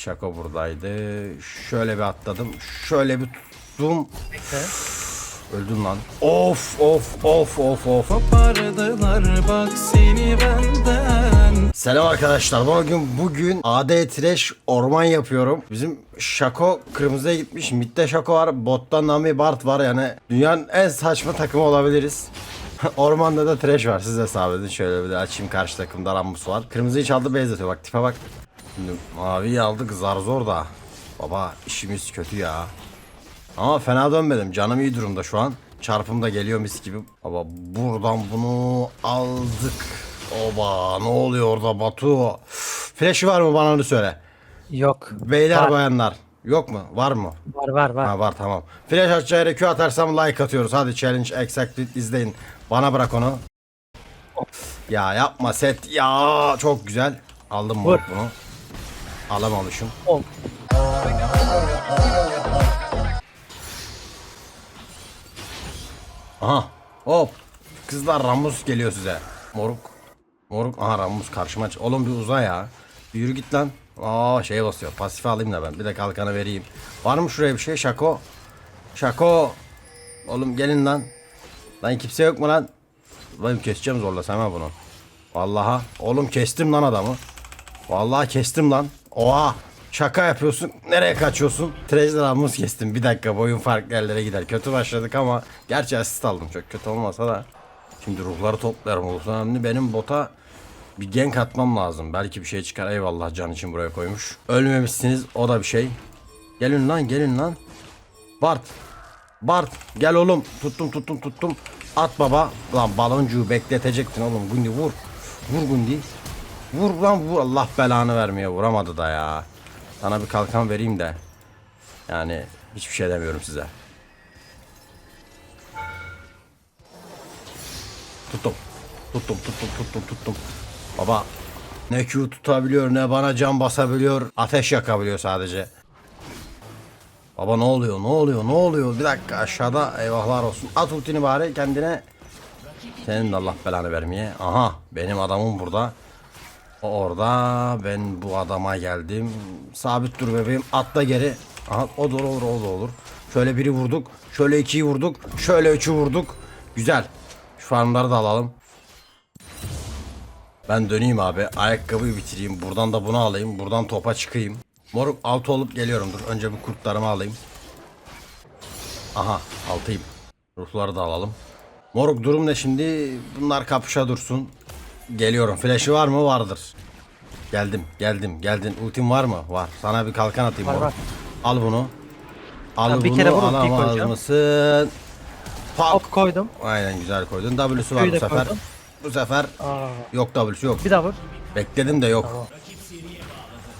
Şako buradaydı. Şöyle bir atladım. Şöyle bir tuttum. Öldüm lan. Of of of of of. Kopardılar bak seni benden Selam arkadaşlar. Bugün bugün AD Trash orman yapıyorum. Bizim Şako kırmızıya gitmiş. Mid'de Şako var. Botta Nami Bart var. Yani dünyanın en saçma takımı olabiliriz. Ormanda da Trash var. Siz hesap edin. Şöyle bir de açayım. Karşı takımda Rammus var. Kırmızıyı çaldı base atıyor. Bak tipe bak. Şimdi maviyi aldık. Zar zor da. Baba işimiz kötü ya. Ama fena dönmedim. Canım iyi durumda şu an. Çarpım da geliyor mis gibi. Baba buradan bunu aldık. Oba ne oluyor orada Batu? Flash'ı var mı bana onu söyle. Yok. Beyler Var. bayanlar. Yok mu? Var mı? Var var var. Ha var tamam. Flash açacağı Q atarsam like atıyoruz. Hadi challenge exactly izleyin. Bana bırak onu. Ya yapma set. Ya çok güzel. Aldım mı Vur. bunu? Alamamışım. Ol. Aha. Hop. Kızlar Ramus geliyor size. Moruk. Moruk. Aha Ramus karşıma. Oğlum bir uza ya. Bir yürü git lan. Aa şeye basıyor. Pasife alayım da ben. Bir de kalkanı vereyim. Var mı şuraya bir şey? Şako. Şako. Oğlum gelin lan. Lan kimse yok mu lan? Benim keseceğim zorla sana bunu. Vallahi. Oğlum kestim lan adamı. Vallahi kestim lan. Oha. Şaka yapıyorsun. Nereye kaçıyorsun? Treasure Ramus kestim. Bir dakika boyun farklı yerlere gider. Kötü başladık ama gerçi asist aldım. Çok kötü olmasa da. Şimdi ruhları toplarım. Ruhlar önemli. Benim bota bir gank atmam lazım. Belki bir şey çıkar. Eyvallah can için buraya koymuş. Ölmemişsiniz. O da bir şey. Gelin lan gelin lan. Bart. Bart gel oğlum. Tuttum tuttum tuttum. At baba. Lan baloncuğu bekletecektin oğlum. Gundi vur. Vur Gundi. Vur lan vur. Allah belanı vermeye vuramadı da ya. Sana bir kalkan vereyim de. Yani hiçbir şey demiyorum size. Tuttum. Tuttum tuttum tuttum tuttum. Baba ne Q tutabiliyor ne bana can basabiliyor. Ateş yakabiliyor sadece. Baba ne oluyor ne oluyor ne oluyor bir dakika aşağıda eyvahlar olsun at ultini bari kendine senin de Allah belanı vermeye aha benim adamım burada orada ben bu adama geldim. Sabit dur bebeğim atla geri. Aha o da olur o da olur. Şöyle biri vurduk şöyle ikiyi vurduk şöyle üçü vurduk. Güzel. Şu farmları da alalım. Ben döneyim abi ayakkabıyı bitireyim. Buradan da bunu alayım buradan topa çıkayım. Moruk altı olup geliyorum. Dur önce bu kurtlarımı alayım. Aha altıyım. Ruhları da alalım. Moruk durum ne şimdi? Bunlar kapışa dursun. Geliyorum. Flash'ı var mı? Vardır. Geldim, geldim, geldin. Ultim var mı? Var. Sana bir kalkan atayım Var, var. Al bunu. Al Ha, bir bunu kere vur, ultiyi alamaz koyacağım. mısın? Pak. Hop koydum. Aynen güzel koydun. W'su var Q'yu bu sefer. koydum. Bu sefer Aa, yok W'su yok. bir daha vur. Bekledim de yok. Tamam.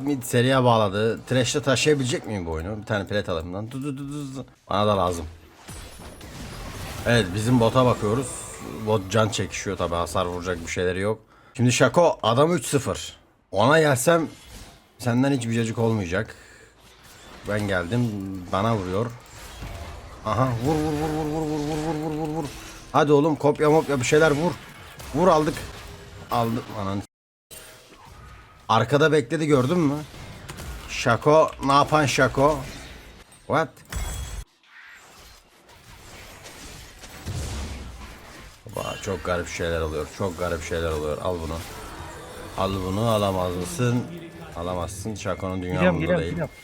Mid seriye bağladı. Trash'te taşıyabilecek miyim bu oyunu? Bir tane plet alayım lan. Du, du, du, du, du. Bana da lazım. Evet bizim bota bakıyoruz. Bot can çekişiyor tabi hasar vuracak bir şeyleri yok. Şimdi Şako adam 3-0. Ona gelsem senden hiç cacık olmayacak. Ben geldim bana vuruyor. Aha vur vur vur vur vur vur vur vur vur vur vur. Hadi oğlum kopya mopya bir şeyler vur. Vur aldık. Aldık ananı Arkada bekledi gördün mü? Şako ne yapan Şako? What? Baba, çok garip şeyler oluyor. Çok garip şeyler oluyor. Al bunu. Al bunu alamaz mısın? Alamazsın. Şako'nun dünya Geliyorum bunda geliyorum değil. geliyorum.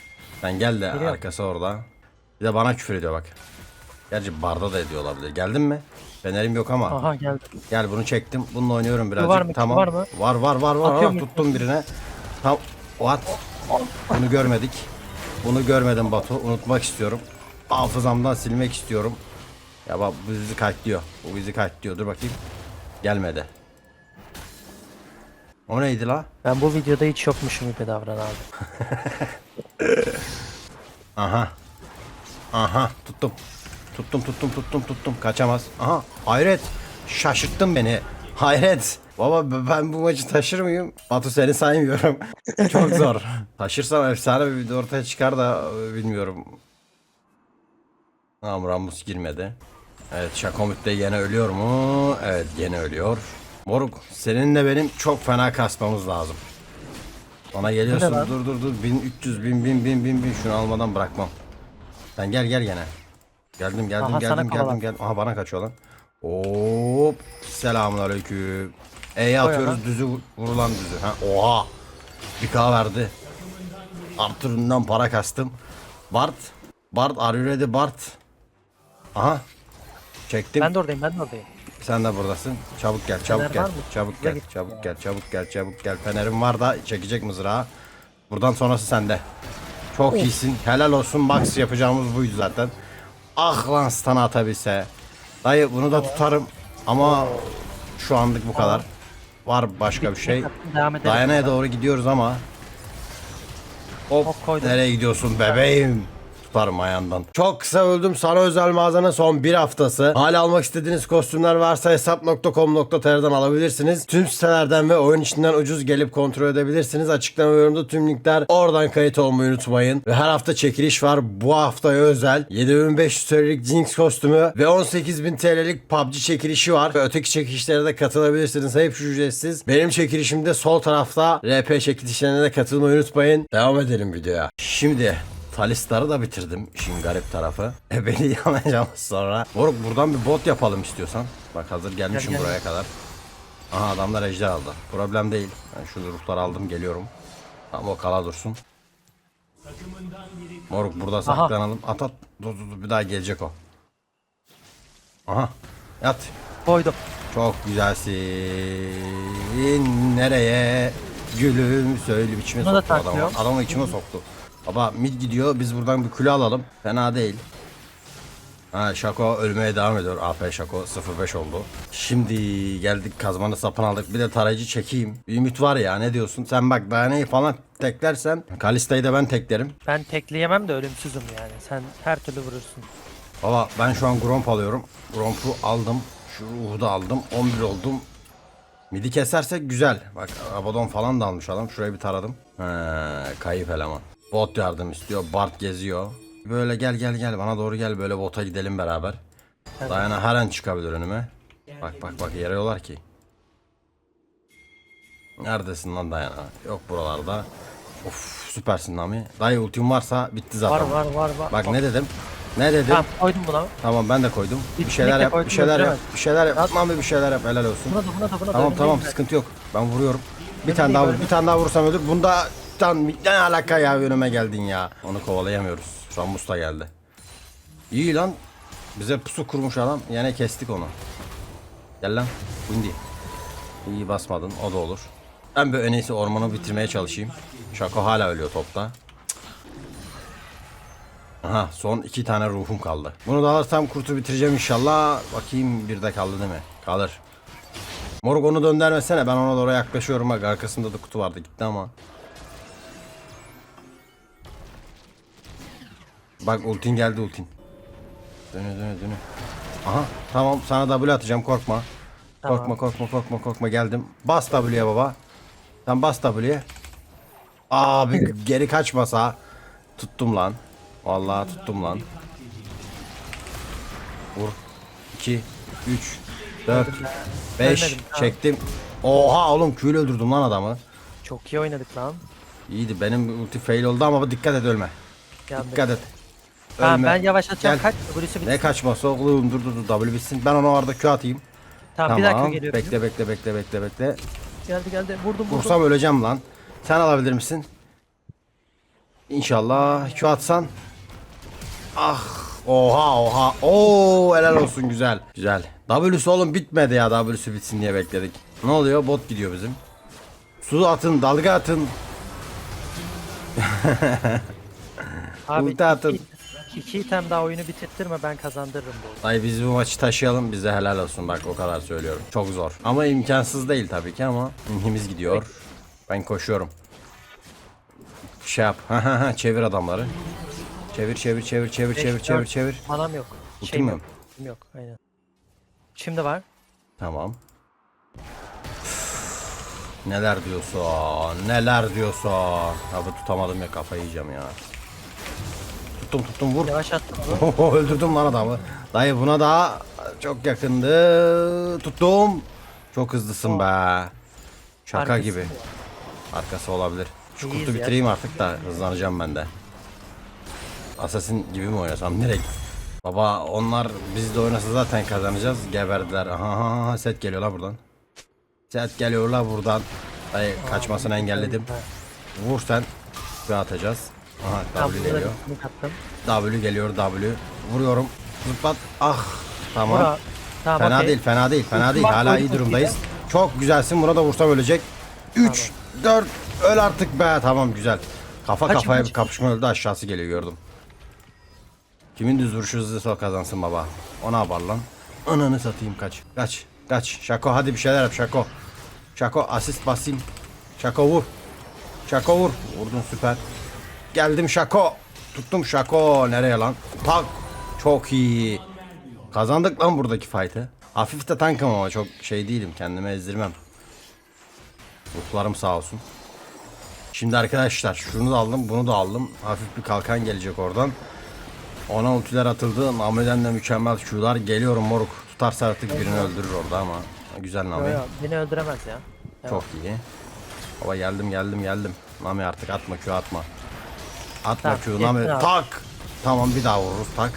Sen gel de Geliyorum. arkası orada. Bir de bana küfür ediyor bak. Gerçi barda da ediyor olabilir. Geldin mi? Fenerim yok ama. Aha geldim. Gel bunu çektim. Bununla oynuyorum birazcık. var mı? Tamam. var mı? Var var var var. Mu? tuttum birine. Tam What? Bunu görmedik. Bunu görmedim Batu. Unutmak istiyorum. Hafızamdan silmek istiyorum. Ya bak bu bizi kayıtlıyor. Bu bizi kayıtlıyor. Dur bakayım. Gelmedi. O neydi la? Ben bu videoda hiç yokmuşum gibi davran abi. Aha. Aha tuttum. Tuttum tuttum tuttum tuttum. Kaçamaz. Aha hayret. Şaşırttın beni. Hayret. Baba ben bu maçı taşır mıyım? Batu seni saymıyorum. Çok zor. Taşırsam efsane bir video ortaya çıkar da e, bilmiyorum. Tamam Ramus girmedi. Evet Şakomut de yine ölüyor mu? Evet yine ölüyor. Moruk seninle benim çok fena kasmamız lazım. Bana geliyorsun. lan? Dur dur dur. 1300 bin bin bin bin bin şunu almadan bırakmam. Sen gel gel gene. Geldim geldim Aha, geldim geldim geldim. Aha bana kaçıyor lan. Hop. Selamun aleyküm. E'ye atıyoruz düzü vur- vurulan düzü. Ha oha. Bir K verdi. Arthur'undan para kastım. Bart. Bart are you ready Bart? Aha. Çektim. Ben de oradayım ben de oradayım. Sen de buradasın. Çabuk gel, çabuk Fener gel. var mı? Çabuk Bize gel, git. çabuk gel, çabuk gel, çabuk gel. Fenerim var da çekecek mızrağı. Buradan sonrası sende. Çok iyisin. Helal olsun. Max yapacağımız buydu zaten. Ah lan stun atabilse. Dayı bunu da tutarım. Ama şu anlık bu kadar. Var başka bir şey. Devam edelim. Dayana'ya doğru gidiyoruz ama. Hop, Hop, koydum. nereye gidiyorsun bebeğim? Ayağından. Çok kısa öldüm. Sana özel mağazanın son bir haftası. Hala almak istediğiniz kostümler varsa hesap.com.tr'den alabilirsiniz. Tüm sitelerden ve oyun içinden ucuz gelip kontrol edebilirsiniz. Açıklama yorumda tüm linkler oradan kayıt olmayı unutmayın. Ve her hafta çekiliş var. Bu haftaya özel 7500 TL'lik Jinx kostümü ve 18000 TL'lik PUBG çekilişi var. Ve öteki çekilişlere de katılabilirsiniz. Hepsi ücretsiz. Benim çekilişimde sol tarafta RP çekilişlerine de katılmayı unutmayın. Devam edelim videoya. Şimdi Talistar'ı da bitirdim işin garip tarafı. E beni yanacağım sonra. Moruk buradan bir bot yapalım istiyorsan. Bak hazır gelmişim Gel, gel. buraya kadar. Aha adamlar ejder aldı. Problem değil. Ben şu ruhları aldım geliyorum. Tamam o kala dursun. Moruk burada saklanalım. At at. Dur dur dur bir daha gelecek o. Aha. Yat. Koydum. Çok güzelsin. Nereye? Gülüm söyle içime Buna soktu adamı. Adamı içime soktu. Baba mid gidiyor. Biz buradan bir kule alalım. Fena değil. Ha Şako ölmeye devam ediyor. AP Şako 05 oldu. Şimdi geldik kazmanı sapın aldık. Bir de tarayıcı çekeyim. Bir ümit var ya ne diyorsun? Sen bak Dayana'yı falan teklersen Kalista'yı da ben teklerim. Ben tekleyemem de ölümsüzüm yani. Sen her türlü vurursun. Baba ben şu an Gromp alıyorum. Gromp'u aldım. Şu ruhu da aldım. 11 oldum. Midi kesersek güzel. Bak Abaddon falan da almış adam. Şurayı bir taradım. He, kayıp eleman. Bot yardım istiyor. Bart geziyor. Böyle gel gel gel bana doğru gel böyle bota gidelim beraber. Dayana her an çıkabilir önüme. Bak bak bak yarıyorlar ki. Neredesin lan Dayana? Yok buralarda. Of süpersin Nami. Dayı ultim varsa bitti Var zaten. var var var. Bak ne dedim? Ne dedim? Tamam koydum buna. Tamam ben de koydum. Bir Bir şeyler yap, bir şeyler yap, bir şeyler yap. Atmam bir şeyler yap helal olsun. Buna da buna da buna da. Tamam tamam sıkıntı yok. Ben vuruyorum. Bir tane daha vur, bir tane daha vursam ölür. Bunda tan ne alaka ya önüme geldin ya. Onu kovalayamıyoruz. Ramus da geldi. İyi lan. Bize pusu kurmuş adam. Yine kestik onu. Gel lan. İndi. İyi basmadın. O da olur. Ben bir iyisi ormanı bitirmeye çalışayım. Şako hala ölüyor topta. Aha son iki tane ruhum kaldı. Bunu da alırsam kurtu bitireceğim inşallah. Bakayım bir de kaldı değil mi? Kalır. Moruk onu döndürmesene ben ona doğru yaklaşıyorum bak arkasında da kutu vardı gitti ama. Bak ultin geldi ultin. Dönü dönü dönü. Aha tamam sana W atacağım korkma. Tamam. Korkma korkma korkma korkma geldim. Bas W'ye baba. Sen bas W'ye. Abi geri kaçmasa. Tuttum lan. Vallahi tuttum lan. Vur. 2 3 4 5 Ölmedim, tamam. çektim. Oha oğlum küyle öldürdüm lan adamı. Çok iyi oynadık lan. İyiydi benim ulti fail oldu ama dikkat et ölme. Yandık. Dikkat et. Tamam Ölme. ben yavaşlatacağım. Gel. Kaç? Hulusi bitsin. Ne kaçması oğlum dur dur dur W bitsin. Ben ona orada Q atayım. Tamam, bir dakika geliyor. Bekle bekle bekle bekle bekle. Geldi geldi. Vurdum vurdum. Vursam öleceğim lan. Sen alabilir misin? İnşallah. Q atsan. Ah. Oha oha. Oo helal olsun güzel. Güzel. W'su oğlum bitmedi ya W'su bitsin diye bekledik. Ne oluyor? Bot gidiyor bizim. Su atın, dalga atın. Abi ulti atın. İki, item daha oyunu bitirttirme ben kazandırırım bu. Ay biz bu maçı taşıyalım bize helal olsun bak o kadar söylüyorum. Çok zor. Ama imkansız değil tabii ki ama inhimiz gidiyor. Ben koşuyorum. Şey yap. Çevir adamları. Çevir çevir çevir çevir çevir Beş, çevir dört. çevir. Manam yok. Ultim yok. Ultim Yok aynen. Şimdi var. Tamam. Neler diyorsun? Neler diyorsun? Abi tutamadım ya kafayı yiyeceğim ya. Tuttum tuttum vur. Yavaş attım onu. Öldürdüm lan adamı. Dayı buna da çok yakındı. Tuttum. Çok hızlısın be. Şaka Arkası gibi. Arkası olabilir. Şu İyiyiz kurtu ya. bitireyim artık da hızlanacağım ben de. Assassin gibi mi oynasam direkt? Baba onlar biz de oynasa zaten kazanacağız. Geberdiler. Aha, aha, aha set geliyorlar buradan. Set geliyorlar buradan. Dayı kaçmasını engelledim. Vur sen. Ve atacağız. Aha W burada geliyor. W geliyor W. Vuruyorum. Zıplat. Ah. Tamam. Bura. Tamam Fena okey. değil, fena değil, fena değil. Bak, Hala iyi durumdayız. Çok güzelsin. Buna da vursam ölecek. 3 4 öl artık be. Tamam güzel. Kafa Kaç, kafaya kaç? bir kapışma öldü aşağısı geliyor gördüm. Kimin düz vuruşu hızlısı o kazansın baba. O ne yapar lan? Ananı satayım kaç. Kaç. Kaç. Şako hadi bir şeyler yap Şako. Şako asist basayım. Şako vur. Şako vur. Vurdun süper. Geldim Şako. Tuttum Şako. Nereye lan? Tak. Çok iyi. Kazandık lan buradaki fight'ı. Hafif de tankım ama çok şey değilim. Kendime ezdirmem. Ruhlarım sağ olsun. Şimdi arkadaşlar şunu da aldım bunu da aldım. Hafif bir kalkan gelecek oradan. Ona ultiler atıldı. Nami'den de mükemmel Q'lar. Geliyorum moruk. Tutarsa artık birini öldürür orada ama. Güzel Yo, Nami. yo, beni öldüremez ya. Çok iyi. Baba geldim geldim geldim. Nami artık atma Q atma. Atma Tamam, Q yetti Nami abi. tak. Tamam bir daha vururuz tak.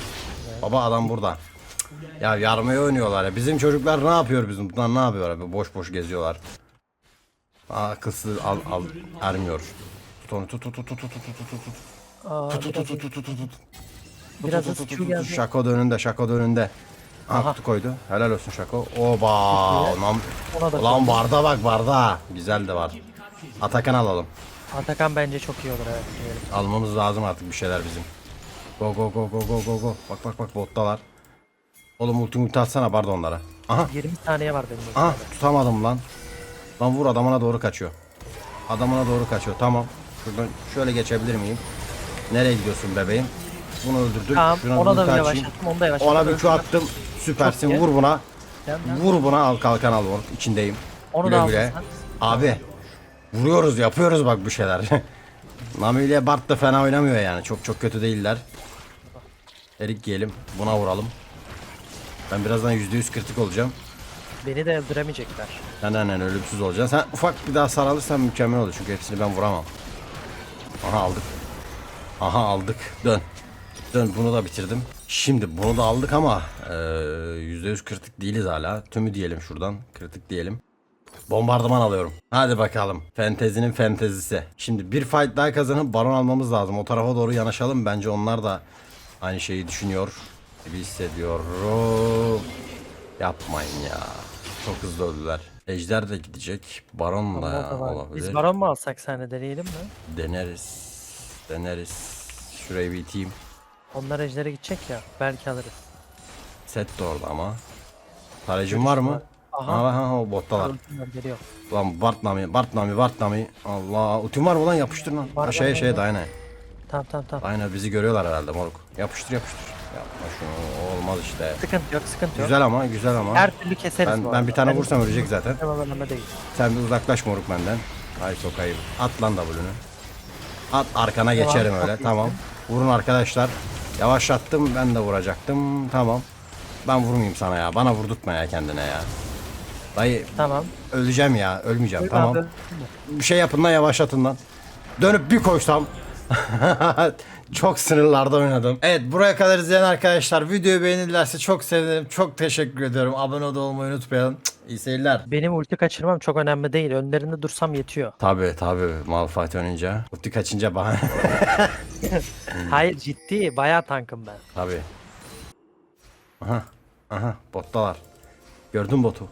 Baba adam burada. Ya yarmaya oynuyorlar ya. Bizim çocuklar ne yapıyor bizim? Bunlar ne yapıyor abi? Boş boş geziyorlar. Aa kızı al al ermiyor. Tut onu tut tut tut tut tut tut tut tut. Aa, Tut tut tut tut tut tut biraz Tut, tut, tut, tut. Şako da önünde, Şako da önünde. Aha kutu koydu. Helal olsun Şako. Oba! Lan, Ona da lan barda bak barda. Güzel de var. Atakan alalım. Atakan bence çok iyi olur evet. diyelim. Almamız lazım artık bir şeyler bizim. Go go go go go go go. Bak bak bak bottalar. Oğlum ulti ulti atsana barda onlara. Aha 20 saniye var benim. aha ultimde. tutamadım lan. Lan vur adamına doğru kaçıyor. Adamına doğru kaçıyor tamam. Şuradan şöyle geçebilir miyim? Nereye gidiyorsun bebeğim? Bunu öldürdüm. Tamam Şuna ona da bir açayım. yavaşlattım onu da yavaşlattım. Ona bir Q attım. Süpersin. Çok iyi. Vur buna. Vur buna al kalkan al onu. İçindeyim. Onu Güle da güle. aldın sen. Abi. Vuruyoruz yapıyoruz bak bir şeyler. Nami ile Bart da fena oynamıyor yani. Çok çok kötü değiller. Erik giyelim. Buna vuralım. Ben birazdan %100 kritik olacağım. Beni de öldüremeyecekler. Sen annen ölümsüz olacaksın. Sen ufak bir daha sarılırsan mükemmel olur. Çünkü hepsini ben vuramam. Aha aldık. Aha aldık. Dön. Dön bunu da bitirdim. Şimdi bunu da aldık ama eee, %100 kritik değiliz hala. Tümü diyelim şuradan. Kritik diyelim. Bombardıman alıyorum. Hadi bakalım. Fentezinin fentezisi. Şimdi bir fight daha kazanıp baron almamız lazım. O tarafa doğru yanaşalım. Bence onlar da aynı şeyi düşünüyor gibi hissediyorum. Yapmayın ya. Çok hızlı öldüler. Ejder de gidecek. Baron da var. olabilir. Biz baron mu alsak senle deneyelim mi? Deneriz. Deneriz. Şurayı bir iteyim. Onlar ejdere gidecek ya. Belki alırız. Set de orada ama. Tarayıcım var mı? Aha. Aha, aha, bottalar. Geliyor. Lan Bartnami, Bartnami, Bartnami. Allah. Ultim var mı lan? Yapıştır lan. Var, şeye var, şeye var. dayana. Tamam tamam tamam. Aynen bizi görüyorlar herhalde moruk. Yapıştır yapıştır. Yapma şunu. Olmaz işte. Sıkıntı yok sıkıntı yok. Güzel ama güzel ama. Her türlü keseriz Ben, bu ben bir tane Benim vursam ölecek zaten. Hemen önüme değil. Sen bir uzaklaş moruk benden. Ay sokayım. At lan W'nü. At arkana Tamam, geçerim öyle. Tamam. Vurun arkadaşlar. Yavaşlattım ben de vuracaktım. Tamam. Ben vurmayayım sana ya. Bana vurdurtma ya kendine ya. Dayı Tamam. öleceğim ya. Ölmeyeceğim. Buyur tamam. abi. Bir şey yapın lan yavaşlatın lan. Dönüp bir koşsam. çok sınırlarda oynadım. Evet buraya kadar izleyen arkadaşlar videoyu beğenirlerse çok sevinirim. Çok teşekkür ediyorum. Abone de olmayı unutmayalım. Cık, İyi seyirler. Benim ulti kaçırmam çok önemli değil. Önlerinde dursam yetiyor. Tabi tabi Malphite oynayınca. Ulti kaçınca bahane. Hayır ciddi. Bayağı tankım ben. tabi. Aha. Aha bottalar. Gördün botu.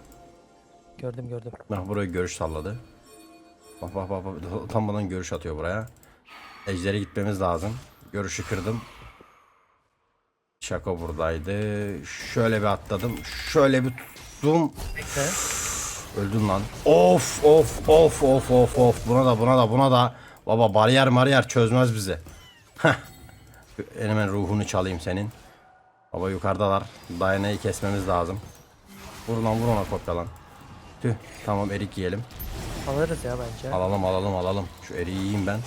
Gördüm gördüm. Bak buraya görüş salladı. Bak bak bak, bak utanmadan görüş atıyor buraya. Ejder'e gitmemiz lazım. Görüşü kırdım. Şako buradaydı. Şöyle bir atladım. Şöyle bir tuttum. Bekle. Öldün lan. Of of of of of of. Buna da buna da buna da. Baba bariyer mariyer çözmez bizi. Heh. Hemen ruhunu çalayım senin. Baba yukarıdalar. Dayanayı kesmemiz lazım. Vur lan vur ona kopya lan. Tüh. Tamam erik yiyelim. Alırız ya bence. Alalım alalım alalım. Şu eriği yiyeyim ben.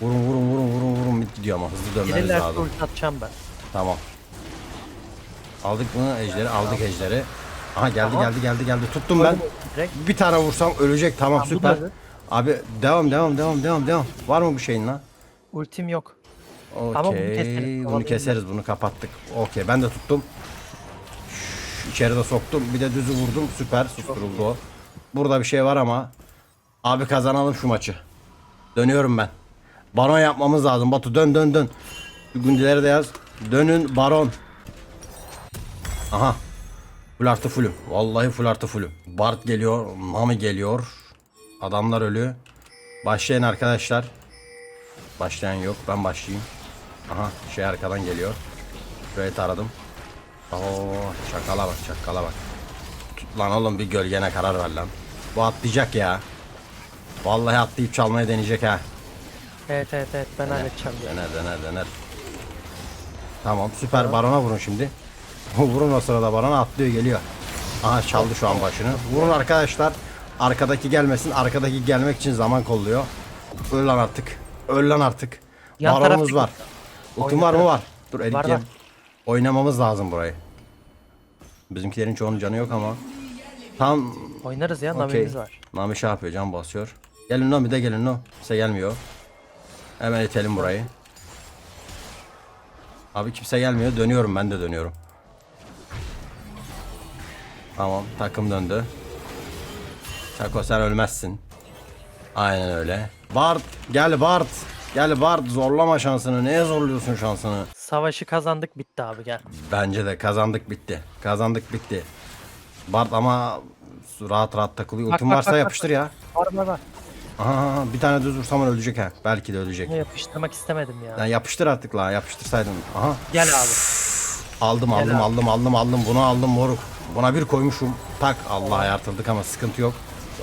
Vurun vurun vurun vurun vurun. Mid gidiyor ama hızlı dönmemiz Gelirlerse lazım. ulti atacağım ben. Tamam. Aldık mı ejderi? Aldık ejderi. Aha geldi Aha. geldi geldi geldi. Tuttum ben. Direkt. Bir tane vursam ölecek. Tamam Tamam, süper. Abi devam devam devam devam devam. Var mı bu şeyin lan? Ultim yok. Ama bunu Okey. keseriz, Bunu keseriz. Bunu kapattık. Okey. Ben de tuttum. Şş, İçeri de soktum. Bir de düzü vurdum. Süper. Susturuldu o. Burada bir şey var ama. Abi kazanalım şu maçı. Dönüyorum ben. Baron yapmamız lazım. Batu dön dön dön. Şu Gündileri de yaz. Dönün baron. Aha. Full artı fullüm. Vallahi full artı fullüm. Bart geliyor. Nami geliyor. Adamlar ölü. Başlayın arkadaşlar. Başlayan yok. Ben başlayayım. Aha şey arkadan geliyor. Şurayı taradım. Oo çakala bak çakala bak. Tut lan oğlum bir gölgene karar ver lan. Bu atlayacak ya. Vallahi atlayıp çalmaya deneyecek ha. Evet evet evet ben halledeceğim. ya. Dener dener dener. Tamam süper barona vurun şimdi. vurun o sırada barona atlıyor geliyor. Aha çaldı şu an başını. Vurun arkadaşlar. Arkadaki gelmesin. Arkadaki gelmek için zaman kolluyor. Öl lan artık. Öl lan artık. Yan Baronumuz var. Ultim var mı var? Dur var. Oynamamız lazım burayı. Bizimkilerin çoğunun canı yok ama. Tam Oynarız ya namimiz var. Nami şey yapıyor can basıyor. Gelin no bir de gelin no. Kimse gelmiyor. Hemen itelim burayı. Abi kimse gelmiyor. Dönüyorum ben de dönüyorum. Tamam takım döndü. Çako sen ölmezsin. Aynen öyle. Bart gel Bart. Gel Bart zorlama şansını. Neye zorluyorsun şansını? Savaşı kazandık bitti abi gel. Bence de kazandık bitti. Kazandık bitti. Bart ama rahat rahat takılıyor. Bak, Ultim bak, varsa bak, bak. yapıştır ya. Var var var. Aha bir tane düz vursam ölecek ha. Belki de ölecek. Yapıştırmak istemedim ya. Yani yapıştır artık la yapıştırsaydın. Aha Gel abi. aldım aldım abi. aldım aldım aldım bunu aldım moruk. Buna bir koymuşum. Tak Allah ayartıldık ama sıkıntı yok.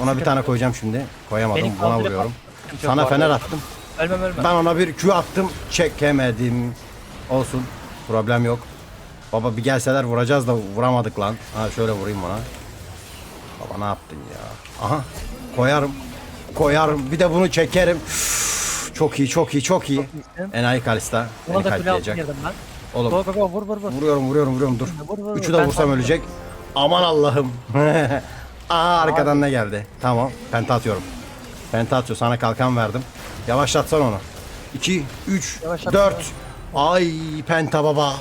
Ona bir tane koyacağım şimdi. Koyamadım Beni buna kaldırıp vuruyorum. Sıkıntı yok Sana fener attım. Ölmem ölmem. Ben ona bir Q attım. Çekemedim. Olsun. Problem yok. Baba bir gelseler vuracağız da vuramadık lan. Ha şöyle vurayım bana. Baba ne yaptın ya? Aha. Koyarım. Koyarım. Bir de bunu çekerim. Üf, Çok iyi, çok iyi, çok iyi. Enayi Kalista. Buna da kule altı girdim ben. Oğlum Go go go vur vur vur. vuruyorum, vuruyorum, vuruyorum. Dur. Vur, vur, vur. Üçü de Ben vursam tam- ölecek. Aman Allah'ım. Aa arkadan ne geldi? Tamam. Penta atıyorum. Penta atıyor. Sana kalkan verdim. Yavaşlatsan onu. 2, 3, Yavaşlat. 4. Ay penta baba.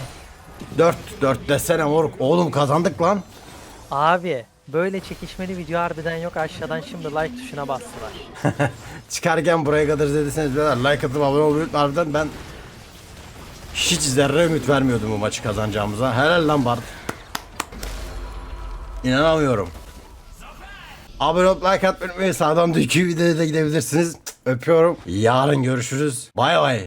4, 4 desene moruk. Oğlum kazandık lan. Abi böyle çekişmeli video harbiden yok aşağıdan şimdi like tuşuna bastılar. Çıkarken buraya kadar izlediyseniz beyler like atıp abone olmayı unutmayın. Harbiden ben hiç zerre ümit vermiyordum bu maçı kazanacağımıza. Helal lan Bart. İnanamıyorum. Abone olup like atmayı unutmayın. Sağdan da iki videoya da gidebilirsiniz. Öpüyorum. Yarın görüşürüz. Bay bay.